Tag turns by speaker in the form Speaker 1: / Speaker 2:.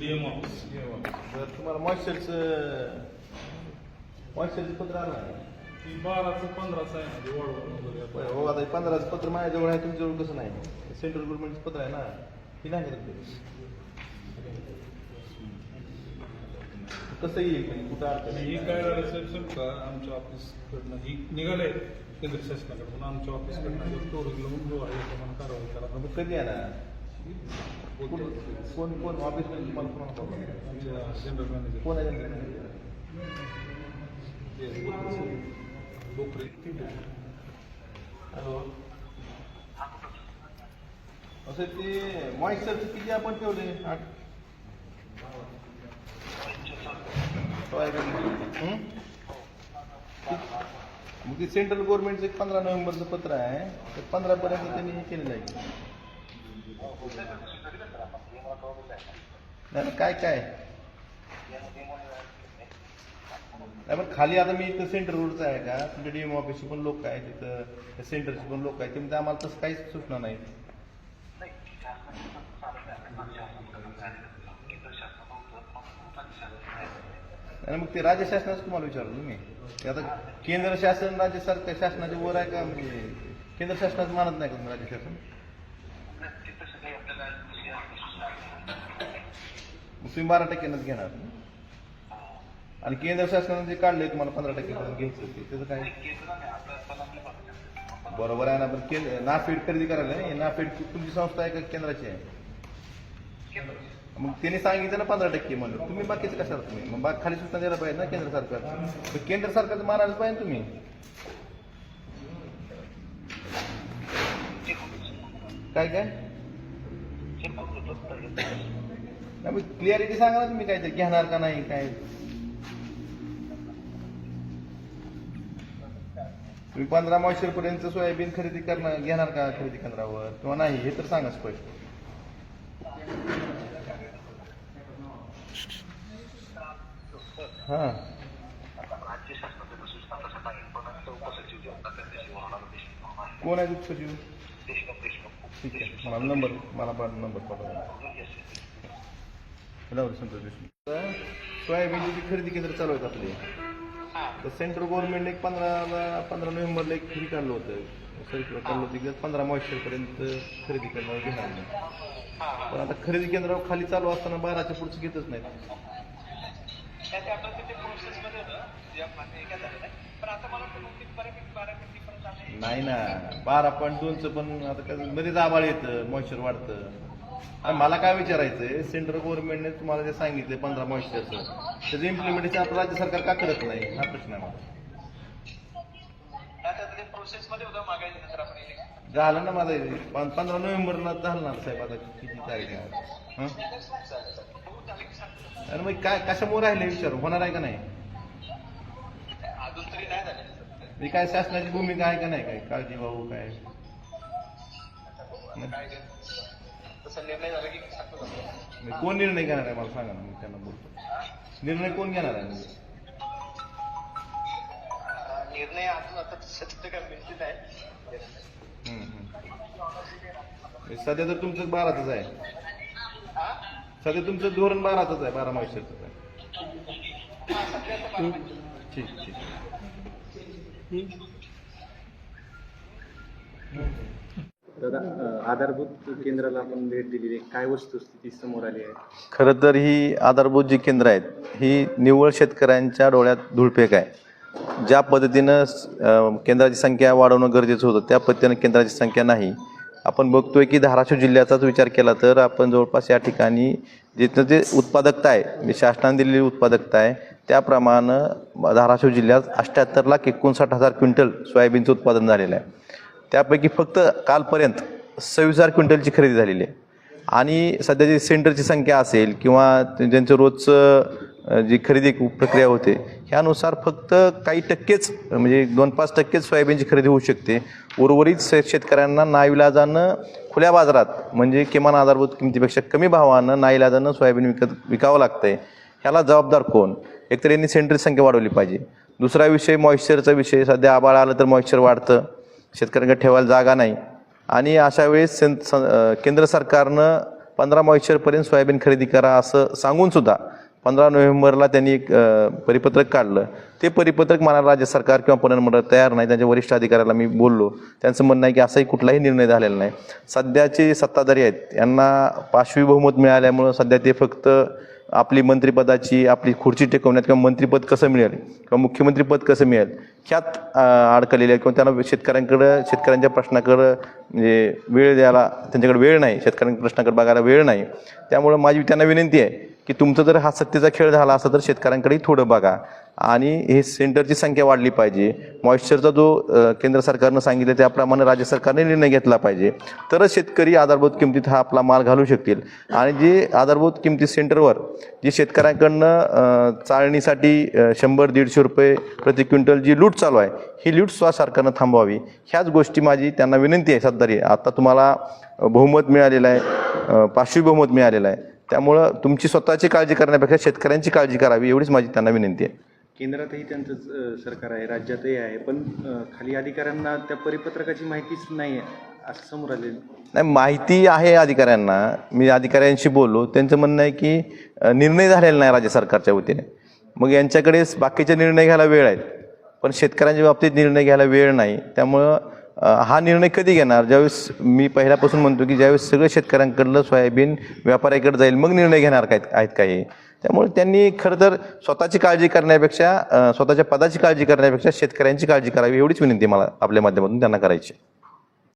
Speaker 1: DM office
Speaker 2: तर तुम्हाला मॉइश्चरचं मॉइश्चरचं पत्र आलं नाही.
Speaker 1: ती बाराचं पंधराचं आहे ते वगैरे.
Speaker 2: बरं, हो आता हे पंधराचं पत्र माझ्याजवळ आहे तुमच्याजवळ कसं नाही सेंट्रल गव्हर्नमेंटचं पत्र आहे ना हे नाही का तुमच्याकडे? कसं येईल म्हणजे कुठं अडचण
Speaker 1: आणि ही
Speaker 2: आहे?
Speaker 1: काय झालं साहेब सर का आमच्या ऑफिसकडनं ही निघाले केंद्र शासनाकडून आमच्या ऑफिसकडनं जर स्टोरेज लावून जो आहे त्याप्रमाणे कारवाई करा
Speaker 2: मग कधी येणार
Speaker 1: बोलतो.
Speaker 2: कोण कोण ऑफिस तुम्हाला कोणाला
Speaker 1: जनरल मॅनेजर
Speaker 2: कोण आहे?
Speaker 1: ते. डोकरे
Speaker 2: हॅलो असं ते मॉइश्चरचं किती आपण ठेवले आठ हं? मग ते सेंट्रल गव्हर्नमेंटचं एक पंधरा नोव्हेंबरचं पत्र आहे ते पंधरा पर्यंत त्यांनी हे केलेलं आहे नाही काय काय? नाही पण खाली आता मी इथं सेंटर रोडचं आहे का? तुमच्या डीएम ऑफिसचे पण लोक आहे तिथं सेंटरची सेंटरचे पण लोक आहेत. ते म्हणजे आम्हाला तसं काहीच सूचना नाही. आणि मग ते राज्य शासनाचं तुम्हाला विचारलं तुम्ही ते आता केंद्र शासन राज्य सरकार शासनाच्या वर आहे का? म्हणजे केंद्र शासनाचं मानत नाही का तुम्ही राज्य शासन मग तुम्ही बारा टक्क्यानंच घेणार. आणि केंद्र शासनाने जे काढलंय तुम्हाला पंधरा टक्क्यापर्यंत घ्यायचं ते त्याचं काय? बरोबर आहे ना पण केंद्र नाफेड खरेदी करायला नाही नाफेड तुमची संस्था आहे का केंद्राची आहे? मग त्यांनी सांगितलं ना पंधरा टक्के म्हणून. तुम्ही बाकीचं कशाला तुम्ही? मग बाकी खाली सूचना द्यायला पाहिजे ना केंद्र सरकार. तर केंद्र सरकारचं मानायला पाहिजे ना तुम्ही. काय काय? नाही क्लिअरिटी सांगा ना तुम्ही काय घेणार का नाही काय? तुम्ही पंधरा मॉइश्चर पर्यंत सोयाबीन खरेदी करणार घेणार का खरेदी केंद्रावर? किंवा नाही हे तर सांगा स्पष्ट. हा. कोण आहे उपसचिव? ठीक आहे. मला नंबर मला नंबर पाठवा संतोष देशमुख सोयाबीनची जी खरेदी केंद्र चालू आहेत आपले. तर सेंट्रल गव्हर्नमेंट एक पंधरा पंधरा नोव्हेंबरला एक हे काढलं होतं. सर्क्युलर काढलं होतं की पंधरा मॉइश्चर पर्यंत खरेदी केंद्रावर घेणार नाही पण आता खरेदी केंद्रावर खाली चालू असताना बाराच्या पुढचं घेतच नाहीत.
Speaker 3: नाही
Speaker 2: ना. बारा पॉईंट दोनचं पण आता काय मध्येच आबाळ येतं मॉइश्चर वाढतं. मला काय विचारायचंय सेंट्रल गव्हर्नमेंटने तुम्हाला जे सांगितले पंधरा मॉइश्चरचं त्याचं इम्प्लिमेंटेशन आपलं राज्य सरकार का करत नाही? हा प्रश्न आहे मला.
Speaker 3: हे
Speaker 2: झालं ना माझं पंधरा नोव्हेंबरला झालं ना साहेब आता किती तारीख आहे? आणि मग काय कशामुळे राहिले विचार? होणार आहे का नाही. म्हणजे काय शासनाची भूमिका आहे का नाही? काय काळजी भाऊ काय
Speaker 3: तसा निर्णय झाला की सांगतो
Speaker 2: कोण निर्णय घेणार आहे मला सांगा ना मी त्यांना बोलतो. निर्णय कोण घेणार आहे? म्हणजे
Speaker 3: निर्णय अजून आता काय
Speaker 2: हम्म. म्हणजे सध्या तर तुमचं बारातच आहे.
Speaker 3: हा?
Speaker 2: सध्या तुमचं धोरण बारातच आहे बारा आहे.
Speaker 3: महिने.
Speaker 2: ठीक ठीक
Speaker 4: दादा आधारभूत केंद्राला आपण भेट दिलेली आहे. काय वस्तुस्थिती समोर आली आहे?
Speaker 2: खरं तर ही आधारभूत जी केंद्र आहेत ही निव्वळ शेतकऱ्यांच्या डोळ्यात धुळपेक आहे. ज्या पद्धतीनं केंद्राची संख्या वाढवणं गरजेचं होतं त्या पद्धतीनं केंद्राची संख्या नाही. आपण बघतोय की धाराशिव जिल्ह्याचाच विचार केला तर आपण जवळपास या ठिकाणी जिथं जे उत्पादकता आहे म्हणजे शासनाने दिलेली उत्पादकता आहे त्याप्रमाणे धाराशिव जिल्ह्यात अठ्ठ्याहत्तर लाख एकोणसाठ हजार क्विंटल सोयाबीनचं उत्पादन झालेलं आहे. त्यापैकी फक्त कालपर्यंत सव्वीस हजार क्विंटलची खरेदी झालेली आहे. आणि सध्याची सेंटरची संख्या असेल किंवा ज्यांचं रोजचं जी खरेदी प्रक्रिया होते ह्यानुसार फक्त काही टक्केच म्हणजे दोन पाच टक्केच सोयाबीनची खरेदी होऊ शकते. उर्वरित शेतकऱ्यांना नाईलाजानं खुल्या बाजारात म्हणजे किमान आधारभूत किमतीपेक्षा कमी भावानं नाईलाजानं सोयाबीन विकत विकावं लागतं आहे ह्याला जबाबदार कोण? एकतर यांनी सेंटरची संख्या वाढवली पाहिजे. दुसरा विषय मॉइश्चरचा विषय. सध्या आबाळ आलं तर मॉइश्चर वाढतं. शेतकऱ्यांकडे ठेवायला जागा नाही. आणि अशा वेळेस सें- स- केंद्र सरकारनं पंधरा मॉइश्चरपर्यंत सोयाबीन खरेदी करा असं सांगून सुद्धा पंधरा नोव्हेंबरला त्यांनी एक परिपत्रक काढलं. ते परिपत्रक मला राज्य सरकार किंवा पणन मंडळ तयार नाही. त्यांच्या वरिष्ठ अधिकाऱ्याला मी बोललो. त्यांचं म्हणणं आहे की असाही कुठलाही निर्णय झालेला नाही. सध्याचे सत्ताधारी आहेत. यांना पाशवी बहुमत मिळाल्यामुळं सध्या ते फक्त आपली मंत्रिपदाची आपली खुर्ची टेकवण्यात किंवा मंत्रिपद कसं मिळेल किंवा मुख्यमंत्रीपद कसं मिळेल ह्यात अडकलेले आहेत किंवा त्यांना शेतकऱ्यांकडं शेतकऱ्यांच्या प्रश्नाकडं म्हणजे वेळ द्यायला त्यांच्याकडे वेळ नाही शेतकऱ्यांच्या प्रश्नाकडे बघायला वेळ नाही. त्यामुळं माझी त्यांना विनंती आहे की तुमचं जर हा सत्तेचा खेळ झाला असता तर शेतकऱ्यांकडे थोडं बघा. आणि हे सेंटरची संख्या वाढली पाहिजे. मॉइश्चरचा जो केंद्र सरकारनं सांगितलं त्याप्रमाणे राज्य सरकारने निर्णय घेतला पाहिजे. तरच शेतकरी आधारभूत किमतीत हा आपला माल घालू शकतील. आणि जे आधारभूत किमती सेंटरवर जी शेतकऱ्यांकडनं चाळणीसाठी शंभर दीडशे रुपये प्रति क्विंटल जी लूट चालू आहे ही लूट स्वा सरकारनं थांबवावी. ह्याच गोष्टी माझी त्यांना विनंती आहे. सत्तारी आता तुम्हाला बहुमत मिळालेलं आहे अ, बहुमत मिळालेलं आहे. त्यामुळं तुमची स्वतःची काळजी करण्यापेक्षा शेतकऱ्यांची काळजी करावी एवढीच माझी त्यांना विनंती आहे.
Speaker 4: केंद्रातही त्यांचं सरकार आहे राज्यातही आहे पण खाली अधिकाऱ्यांना त्या परिपत्रकाची माहितीच नाही आहे असं समोर आलेलं.
Speaker 2: नाही माहिती आहे अधिकाऱ्यांना मी अधिकाऱ्यांशी बोललो त्यांचं म्हणणं आहे की निर्णय झालेला नाही राज्य सरकारच्या वतीने. मग यांच्याकडे बाकीचे निर्णय घ्यायला वेळ आहेत पण शेतकऱ्यांच्या बाबतीत निर्णय घ्यायला वेळ नाही त्यामुळं हा निर्णय कधी घेणार ज्यावेळेस मी पहिल्यापासून म्हणतो की ज्यावेळेस सगळं शेतकऱ्यांकडलं सोयाबीन व्यापाऱ्याकडे जाईल मग निर्णय घेणार काय आहेत काही त्यामुळे त्यांनी खरं तर स्वतःची काळजी करण्यापेक्षा स्वतःच्या पदाची काळजी करण्यापेक्षा शेतकऱ्यांची काळजी करावी एवढीच विनंती मला आपल्या माध्यमातून त्यांना करायची आहे.